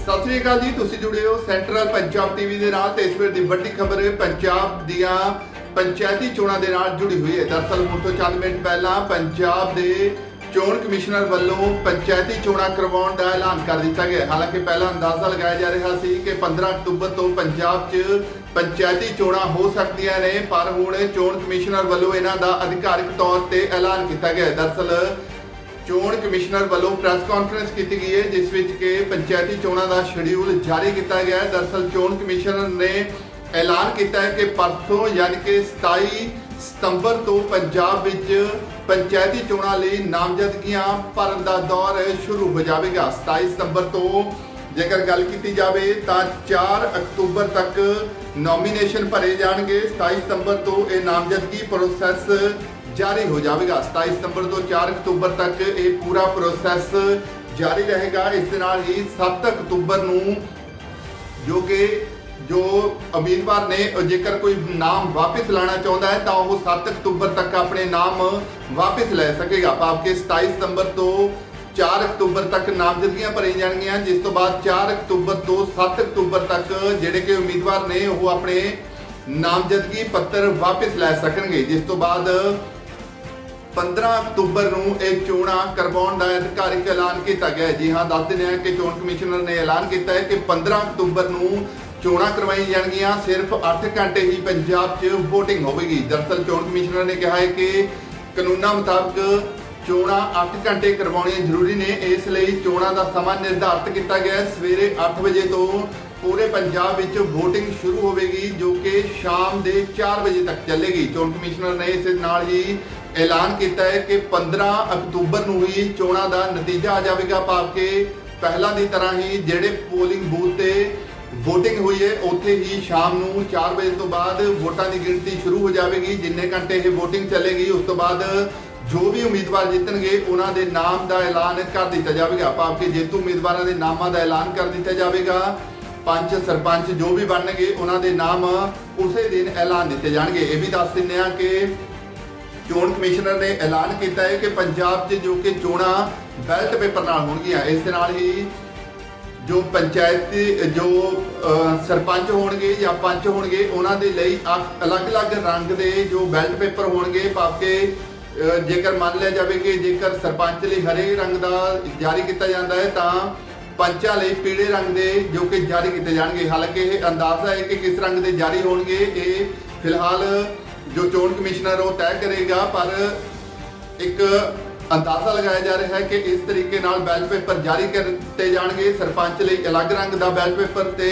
ਸਤਿ ਸ੍ਰੀ ਅਕਾਲ ਜੀ, ਤੁਸੀਂ ਜੁੜੇ ਹੋ ਸੈਂਟਰਲ ਪੰਜਾਬ ਟੀਵੀ ਦੇ ਨਾਲ ਤੇ ਇਸ ਵੇਲੇ ਦੀ ਵੱਡੀ ਖਬਰ ਪੰਜਾਬ ਦੀਆਂ ਪੰਚਾਇਤੀ ਚੋਣਾਂ ਦੇ ਨਾਲ ਜੁੜੀ ਹੋਈ ਹੈ। ਦਰਅਸਲ ਹੁਣ ਤੋਂ ਚੰਦ ਮਿੰਟ ਪਹਿਲਾਂ ਪੰਜਾਬ ਦੇ ਚੋਣ ਕਮਿਸ਼ਨਰ ਵੱਲੋਂ ਪੰਚਾਇਤੀ ਚੋਣਾਂ ਕਰਵਾਉਣ ਦਾ ਐਲਾਨ ਕਰ ਦਿੱਤਾ ਗਿਆ ਹਾਲਾਂਕਿ ਪਹਿਲਾਂ ਅੰਦਾਜ਼ਾ ਲਗਾਇਆ ਜਾ ਰਿਹਾ ਸੀ ਕਿ 15 ਅਕਤੂਬਰ ਤੋਂ ਪੰਜਾਬ 'ਚ ਪੰਚਾਇਤੀ ਚੋਣਾਂ ਹੋ ਸਕਦੀਆਂ ਨੇ, ਪਰ ਹੁਣ ਚੋਣ ਕਮਿਸ਼ਨਰ ਵੱਲੋਂ ਇਹਨਾਂ ਦਾ ਅਧਿਕਾਰਿਕ ਤੌਰ ਤੇ ਐਲਾਨ ਕੀਤਾ ਗਿਆ ਹੈ। ਦਰਅਸਲ ਚੋਣ ਕਮਿਸ਼ਨਰ ਵੱਲੋਂ ਪ੍ਰੈਸ ਕਾਨਫਰੰਸ ਕੀਤੀ ਗਈ ਹੈ, ਜਿਸ ਵਿੱਚ ਕਿ ਪੰਚਾਇਤੀ ਚੋਣਾਂ ਦਾ ਸ਼ਡਿਊਲ ਜਾਰੀ ਕੀਤਾ ਗਿਆ ਹੈ। ਦਰਅਸਲ ਚੋਣ ਕਮਿਸ਼ਨਰ ਨੇ ਐਲਾਨ ਕੀਤਾ ਹੈ ਕਿ ਪਰਸੋਂ ਯਾਨੀ ਕਿ 27 ਸਤੰਬਰ ਤੋਂ ਪੰਜਾਬ ਵਿੱਚ ਪੰਚਾਇਤੀ ਚੋਣਾਂ ਲਈ ਨਾਮਜ਼ਦਗੀਆਂ ਭਰਨ ਦਾ ਦੌਰ ਸ਼ੁਰੂ ਹੋ ਜਾਵੇਗਾ। 27 ਸਤੰਬਰ ਤੋਂ ਜੇਕਰ ਗੱਲ ਕੀਤੀ ਜਾਵੇ ਤਾਂ 4 ਅਕਤੂਬਰ ਤੱਕ ਨੋਮੀਨੇਸ਼ਨ ਭਰੇ ਜਾਣਗੇ। 27 ਸਤੰਬਰ ਤੋਂ ਇਹ ਨਾਮਜ਼ਦਗੀ ਪ੍ਰੋਸੈਸ ਜਾਰੀ ਹੋ ਜਾਵੇਗਾ। 27 ਸਤੰਬਰ ਤੋਂ 4 ਅਕਤੂਬਰ ਤੱਕ ਇਹ ਪੂਰਾ ਪ੍ਰੋਸੈਸ ਜਾਰੀ ਰਹੇਗਾ। ਇਸ ਦੇ ਨਾਲ ਹੀ 7 ਅਕਤੂਬਰ ਨੂੰ ਜੋ ਕਿ ਜੋ ਉਮੀਦਵਾਰ ਨੇ ਜੇਕਰ ਕੋਈ ਨਾਮ ਵਾਪਸ ਲਾਣਾ ਚਾਹੁੰਦਾ ਹੈ, ਤਾਂ ਉਹ 7 ਅਕਤੂਬਰ ਤੱਕ ਆਪਣੇ ਨਾਮ ਵਾਪਸ ਲੈ ਸਕੇਗਾ। ਭਾਵ ਕਿ 27 ਸਤੰਬਰ ਤੋਂ 4 ਅਕਤੂਬਰ ਤੱਕ ਨਾਮਜ਼ਦਗੀਆਂ ਭਰੀਆਂ ਜਾਣਗੀਆਂ, ਜਿਸ ਤੋਂ ਬਾਅਦ 4 ਅਕਤੂਬਰ ਤੋਂ 7 ਅਕਤੂਬਰ ਤੱਕ ਜਿਹੜੇ ਕਿ ਉਮੀਦਵਾਰ ਨੇ, ਉਹ ਆਪਣੇ ਨਾਮਜ਼ਦਗੀ ਪੱਤਰ ਵਾਪਸ ਲੈ ਸਕਣਗੇ। ਜਿਸ ਤੋਂ ਬਾਅਦ 15 ਅਕਤੂਬਰ ਨੂੰ ਇਹ ਚੋਣਾਂ ਕਰਵਾਉਣ ਦਾ ਅਧਿਕਾਰਿਕ ਐਲਾਨ ਕੀਤਾ ਗਿਆ ਹੈ। ਜੀ ਹਾਂ, ਦੱਸ ਦਿੰਦੇ ਹਾਂ ਕਿ ਚੋਣ ਕਮਿਸ਼ਨਰ ਨੇ ਐਲਾਨ ਕੀਤਾ ਹੈ ਕਿ 15 ਅਕਤੂਬਰ ਨੂੰ ਚੋਣਾਂ ਕਰਵਾਈਆਂ ਜਾਣਗੀਆਂ। ਸਿਰਫ 8 ਘੰਟੇ ਹੀ ਪੰਜਾਬ 'ਚ VOTING ਹੋਵੇਗੀ। ਦਰਅਸਲ ਚੋਣ ਕਮਿਸ਼ਨਰ ਨੇ ਕਿਹਾ ਹੈ ਕਿ ਕਾਨੂੰਨਾਂ ਮੁਤਾਬਕ ਚੋਣਾਂ 8 ਘੰਟੇ ਕਰਵਾਉਣੀਆਂ ਜ਼ਰੂਰੀ ਨੇ। ਇਸ ਲਈ ਚੋਣਾਂ ਦਾ ਸਮਾਂ ਨਿਰਧਾਰਤ ਕੀਤਾ ਗਿਆ ਹੈ। ਸਵੇਰੇ 8 ਵਜੇ ਤੋਂ ਪੂਰੇ ਪੰਜਾਬ ਵਿੱਚ VOTING ਸ਼ੁਰੂ ਹੋਵੇਗੀ, ਜੋ ਕਿ ਸ਼ਾਮ ਦੇ 4 ਵਜੇ ਤੱਕ ਚੱਲੇਗੀ। ਚੋਣ ਕਮਿਸ਼ਨਰ ਨੇ ਇਸ ਨਾਲ ਹੀ ਐਲਾਨ ਕੀਤਾ ਹੈ ਕਿ 15 ਅਕਤੂਬਰ ਨੂੰ ਹੀ ਚੋਣਾਂ ਦਾ ਨਤੀਜਾ ਆ ਜਾਵੇਗਾ, ਭਾਵ ਕਿ ਪਹਿਲਾਂ ਦੀ ਤਰ੍ਹਾਂ ਹੀ ਜਿਹੜੇ ਪੋਲਿੰਗ ਬੂਥ ਤੇ VOTING ਹੋਈ ਹੈ, ਉੱਥੇ ਹੀ ਸ਼ਾਮ ਨੂੰ 4 ਵਜੇ ਤੋਂ ਬਾਅਦ ਵੋਟਾਂ ਦੀ ਗਿਣਤੀ ਸ਼ੁਰੂ ਹੋ ਜਾਵੇਗੀ। ਜਿੰਨੇ ਘੰਟੇ ਇਹ VOTING ਚੱਲੇਗੀ, ਉਸ ਤੋਂ ਬਾਅਦ ਜੋ ਵੀ ਉਮੀਦਵਾਰ ਜਿੱਤਣਗੇ, ਉਹਨਾਂ ਦੇ ਨਾਮ ਦਾ ਐਲਾਨ ਕਰ ਦਿੱਤਾ ਜਾਵੇਗਾ। ਭਾਵ ਕਿ ਜੇਤੂ ਉਮੀਦਵਾਰਾਂ ਦੇ ਨਾਮਾਂ ਦਾ ਐਲਾਨ ਕਰ ਦਿੱਤਾ ਜਾਵੇਗਾ। ਪੰਚ ਸਰਪੰਚ ਜੋ ਵੀ ਬਣਨਗੇ ਉਹਨਾਂ ਦੇ ਨਾਮ ਉਸੇ ਦਿਨ ਐਲਾਨ ਦਿੱਤੇ ਜਾਣਗੇ। ਇਹ ਵੀ ਦੱਸ ਦਿੰਦੇ ਆ ਕਿ ਚੋਣ ਕਮਿਸ਼ਨਰ ਨੇ ਐਲਾਨ ਕੀਤਾ ਹੈ ਕਿ ਪੰਜਾਬ 'ਚ ਜੋ ਕਿ ਚੋਣਾਂ ਬੈਲਟ ਪੇਪਰ ਨਾਲ ਹੋਣਗੀਆਂ ਇਸ ਦੇ ਨਾਲ ਹੀ ਜੋ ਪੰਚਾਇਤੀ ਜੋ ਅ, ਸਰਪੰਚ ਹੋਣਗੇ ਜਾਂ ਪੰਚ ਹੋਣਗੇ ਉਹਨਾਂ ਦੇ ਲਈ ਅਲੱਗ-ਅਲੱਗ ਰੰਗ ਦੇ ਜੋ ਬੈਲਟ ਪੇਪਰ ਹੋਣਗੇ ਭਾਵੇਂ ਜੇਕਰ ਮੰਨ ਲਿਆ ਜਾਵੇ ਕਿ ਜੇਕਰ ਸਰਪੰਚ ਲਈ ਹਰੇ ਰੰਗ ਦਾ ਜਾਰੀ ਕੀਤਾ ਜਾਂਦਾ ਹੈ ਤਾਂ ਪੰਚਾਂ ਲਈ ਪੀਲੇ ਰੰਗ ਦੇ ਜੋ ਕਿ ਜਾਰੀ ਕੀਤੇ ਜਾਣਗੇ। ਹਾਲਾਂਕਿ ਇਹ ਅੰਦਾਜ਼ਾ ਹੈ ਕਿ ਕਿਸ ਰੰਗ ਦੇ ਜਾਰੀ ਹੋਣਗੇ, ਇਹ ਫਿਲਹਾਲ ਜੋ ਚੋਣ ਕਮਿਸ਼ਨਰ ਉਹ ਤੈਅ ਕਰੇਗਾ, ਪਰ ਇੱਕ ਅੰਦਾਜ਼ਾ ਲਗਾਇਆ ਜਾ ਰਿਹਾ ਹੈ ਕਿ ਇਸ ਤਰੀਕੇ ਨਾਲ ਬੈਲਟ ਪੇਪਰ ਜਾਰੀ ਕਰਤੇ ਜਾਣਗੇ। ਸਰਪੰਚ ਲਈ ਅਲੱਗ ਰੰਗ ਦਾ ਬੈਲਟ ਪੇਪਰ ਤੇ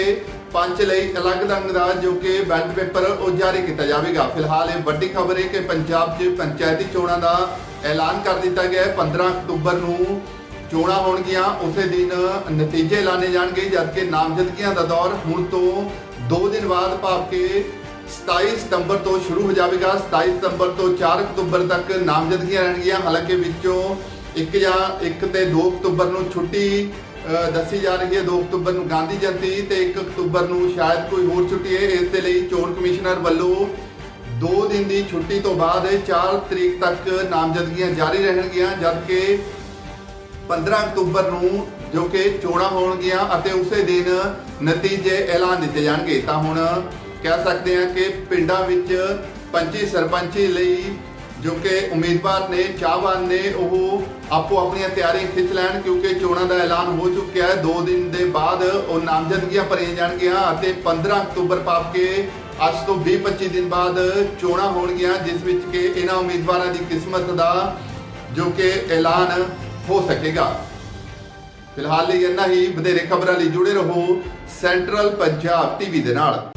ਪੰਚ ਲਈ ਅਲੱਗ ਰੰਗ ਦਾ ਜੋ ਕਿ ਬੈਲਟ ਪੇਪਰ ਉਹ ਜਾਰੀ ਕੀਤਾ ਜਾਵੇਗਾ। ਫਿਲਹਾਲ ਇਹ ਵੱਡੀ ਖਬਰ ਹੈ ਕਿ ਪੰਜਾਬ 'ਚ ਪੰਚਾਇਤੀ ਚੋਣਾਂ ਦਾ ਐਲਾਨ ਕਰ ਦਿੱਤਾ ਗਿਆ ਹੈ। 15 ਅਕਤੂਬਰ ਨੂੰ ਚੋਣਾਂ ਹੋਣਗੀਆਂ, ਉਸੇ ਦਿਨ ਨਤੀਜੇ ਐਲਾਨੇ ਜਾਣਗੇ ਜਦਕਿ ਨਾਮਜ਼ਦਗੀਆਂ ਦਾ ਦੌਰ ਹੁਣ ਤੋਂ 2 ਦਿਨ ਬਾਅਦ ਭਾਵ ਕਿ 27 ਸਤੰਬਰ ਤੋਂ ਸ਼ੁਰੂ ਹੋ ਜਾਵੇਗਾ। 27 ਸਤੰਬਰ ਤੋਂ 4 ਅਕਤੂਬਰ ਤੱਕ ਨਾਮਜ਼ਦਗੀਆਂ ਰਹਿਣਗੀਆਂ। ਹਾਲਾਂਕਿ ਵਿੱਚੋਂ ਇੱਕ ਜਾਂ ਇੱਕ ਤੇ 2 ਅਕਤੂਬਰ ਨੂੰ ਛੁੱਟੀ ਦੱਸੀ ਜਾ ਰਹੀ ਹੈ। 2 ਅਕਤੂਬਰ ਨੂੰ ਗਾਂਧੀ ਜਯੰਤੀ ਤੇ 1 ਅਕਤੂਬਰ ਨੂੰ ਸ਼ਾਇਦ ਕੋਈ ਹੋਰ ਛੁੱਟੀ ਹੈ। ਇਸ ਦੇ ਲਈ ਚੋਣ ਕਮਿਸ਼ਨਰ ਵੱਲੋਂ 2 ਦਿਨ ਦੀ ਛੁੱਟੀ ਤੋਂ ਬਾਅਦ 4 ਤਰੀਕ ਤੱਕ ਨਾਮਜ਼ਦਗੀਆਂ ਜਾਰੀ ਰਹਿਣਗੀਆਂ, ਜਦਕਿ 15 ਅਕਤੂਬਰ ਨੂੰ ਜੋ ਕਿ ਚੋਣਾਂ ਹੋਣਗੀਆਂ ਅਤੇ ਉਸੇ ਦਿਨ ਨਤੀਜੇ ਐਲਾਨ ਦਿੱਤੇ ਜਾਣਗੇ। ਤਾਂ ਹੁਣ ਕਹਿ ਸਕਦੇ ਹਾਂ ਕਿ ਪਿੰਡਾਂ ਵਿੱਚ ਪੰਚੀ ਸਰਪੰਚੀ ਲਈ ਜੋ ਕਿ ਉਮੀਦਵਾਰ ਨੇ, ਚਾਹਵਾਨ ਨੇ, ਉਹ ਆਪੋ ਆਪਣੀਆਂ ਤਿਆਰੀਆਂ ਖਿੱਚ ਲੈਣ ਕਿਉਂਕਿ ਚੋਣਾਂ ਦਾ ਐਲਾਨ ਹੋ ਚੁੱਕਿਆ ਹੈ। 2 ਦਿਨ ਦੇ ਬਾਅਦ ਉਹ ਨਾਮਜ਼ਦਗੀਆਂ ਭਰੀਆਂ ਜਾਣਗੀਆਂ ਅਤੇ 15 ਅਕਤੂਬਰ ਭਾਵ ਕੇ ਅੱਜ ਤੋਂ 20-25 ਦਿਨ ਬਾਅਦ ਚੋਣਾਂ ਹੋਣਗੀਆਂ, ਜਿਸ ਵਿੱਚ ਕਿ ਇਹਨਾਂ ਉਮੀਦਵਾਰਾਂ ਦੀ ਕਿਸਮਤ ਦਾ ਜੋ ਕਿ ਐਲਾਨ ਹੋ ਸਕੇਗਾ। ਫਿਲਹਾਲ ਲਈ ਇੰਨਾ ਹੀ। ਵਧੇਰੇ ਖਬਰਾਂ ਲਈ ਜੁੜੇ ਰਹੋ ਸੈਂਟਰਲ ਪੰਜਾਬ ਟੀਵੀ ਦੇ ਨਾਲ।